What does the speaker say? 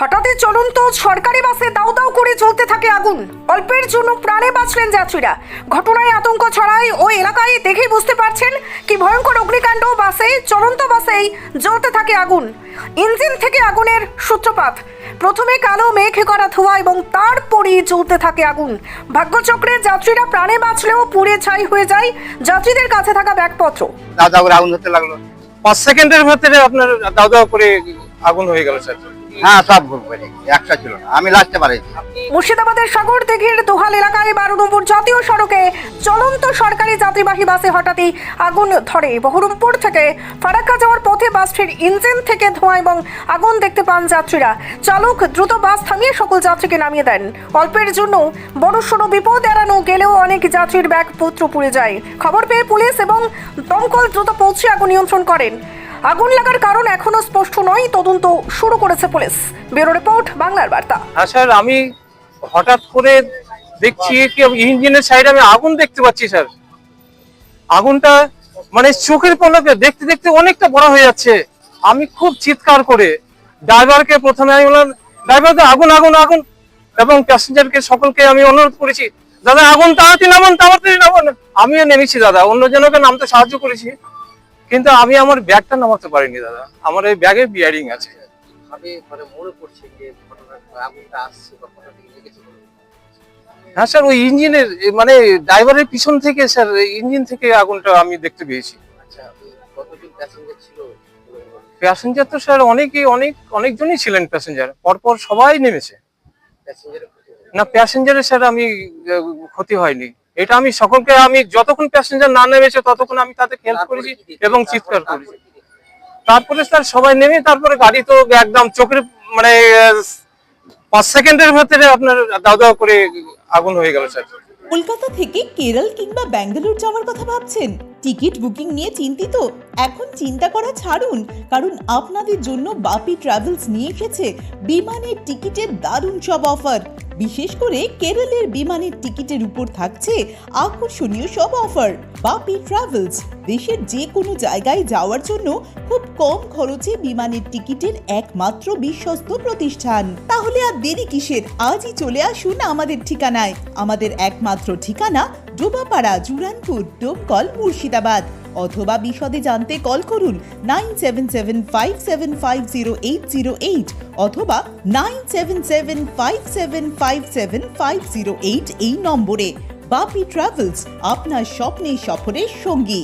হঠাৎই চলন্ত সরকারি বাসে দাউ দাউ করে চলতে থাকে আগুন। অল্পের জন্য প্রাণে বাঁচলেন যাত্রীরা। ঘটনায় আতঙ্ক ছড়ায় ওই এলাকায় দেখেই বুঝতে পারছেন কি ভয়ঙ্কর অগ্নিকাণ্ড বাসে, চলন্ত বাসেই জ্বলতে থাকে আগুন। ইঞ্জিন থেকে আগুনের সূত্রপাত। প্রথমে কালো মেঘে করা ধোয়া এবং তারপরেই জ্বলতে থাকে আগুন। ভাগ্যচক্রে যাত্রীরা প্রাণে বাঁচলেও পুড়ে ছাই হয়ে যায় যাত্রীদের কাছে থাকা ব্যাগপত্র। করে আগুন হতে লাগল। পাঁচ সেকেন্ডের ভেতরে আপনার দাও করে আগুন হয়ে গেল স্যার। হ্যাঁ সব গ্রুপ করে একটা ছিল না। আমি লাস্টে পারিছি মুর্শিদাবাদের সাগর দিঘির দোহাল এলাকায় বারো নম্বর জাতীয় সড়কে চলন্ত সরকারি যাত্রীবাহী বাসে হঠাৎই আগুন ধরে। বহরমপুর থেকে ফারাক্কা যাওয়ার পথে বাসটির ইঞ্জিন থেকে ধোঁয়া এবং আগুন দেখতে পান যাত্রীরা। চালক দ্রুত বাস থামিয়ে সকল যাত্রীকে নামিয়ে দেন। অল্পের জন্য বড় সড়ো বিপদ এড়ানো গেলেও অনেক যাত্রীর ব্যাগ পত্র পুড়ে যায়। খবর পেয়ে পুলিশ এবং দমকল দ্রুত পৌঁছে আগুন নিয়ন্ত্রণ করেন। আগুন লাগার কারণ এখনও স্পষ্ট নয়, তদন্ত শুরু করেছে পুলিশ। ব্যুরো রিপোর্ট, বাংলার বার্তা। হ্যাঁ স্যার, আমি হঠাৎ করে দেখছি কি ইঞ্জিনের সাইডে আমি আগুন দেখতে পাচ্ছি, স্যার। আগুনটা মানে চোখের পলকে দেখতে দেখতে অনেকটা বড় হয়ে যাচ্ছে। আমি খুব চিৎকার করে ড্রাইভারকে প্রথমে আমি বললাম ড্রাইভারকে আগুন আগুন আগুন। এবং প্যাসেঞ্জারকে সকলকে আমি অনুরোধ করেছি, দাদা, আগুন তাড়াতাড়ি নামান তাড়াতাড়ি নামান। আমিও নেমেছি, দাদা। অন্যজনকে নামতে সাহায্য করেছি। কিন্তু আমি আমার ব্যাগটা নামাতে পারিনি দাদা। আমার এই ব্যাগে বিয়ারিং আছে। ভাবে মানে। হ্যাঁ স্যার ওই ইঞ্জিনের মানে ড্রাইভারের পিছন থেকে স্যার ইঞ্জিন থেকে আগুনটা আমি দেখতে পেয়েছি। আচ্ছা প্যাসেঞ্জার তো স্যার অনেকেই অনেক অনেকজনই ছিলেন প্যাসেঞ্জার পরপর সবাই নেমেছে? না প্যাসেঞ্জারের স্যার আমি ক্ষতি হয়নি। এটা আমি সকলকে আমি যতক্ষণ প্যাসেঞ্জার না নেমেছে ততক্ষণ আমি তাদেরকে হেল্প করেছি এবং চিৎকার করেছি। তারপরে স্যার সবাই নেমে তারপরে গাড়ি তো একদম চোখের মানে পাঁচ সেকেন্ডের ভেতরে আপনার দাও দাও করে আগুন হয়ে গেল স্যার। কলকাতা থেকে কেরল কিংবা ব্যাঙ্গালোর যাওয়ার কথা ভাবছেন। টিকিট বুকিং নিয়ে চিন্তিত। এখন চিন্তা করা ছাড়ুন কারণ আপনাদের জন্য বাপি ট্রাভেলস নিয়ে এসেছে বিমানের টিকিটের দারুণ সব অফার। বিশেষ করে কেরলের বিমানের টিকিটের উপর থাকছে আকর্ষণীয় সব অফার। বাপি ট্রাভেলস দেশের যে কোনো জায়গায় যাওয়ার জন্য খুব কম খরচে বিমানের টিকিটের একমাত্র বিশ্বস্ত প্রতিষ্ঠান। তাহলে আর দেরি কিসের? আজই চলে আসুন আমাদের ঠিকানায়। আমাদের একমাত্র ঠিকানা ডোবাপাড়া, জুরানপুর, ডোমকল, মুর্শিদাবাদ। অথবা বিশদে জানতে কল করুন nine seven seven five seven five zero eight zero eight অথবা nine seven seven five seven five seven five zero eight এই নম্বরে। বাপি ট্রাভেলস আপনার স্বপ্নে সফরের সঙ্গী।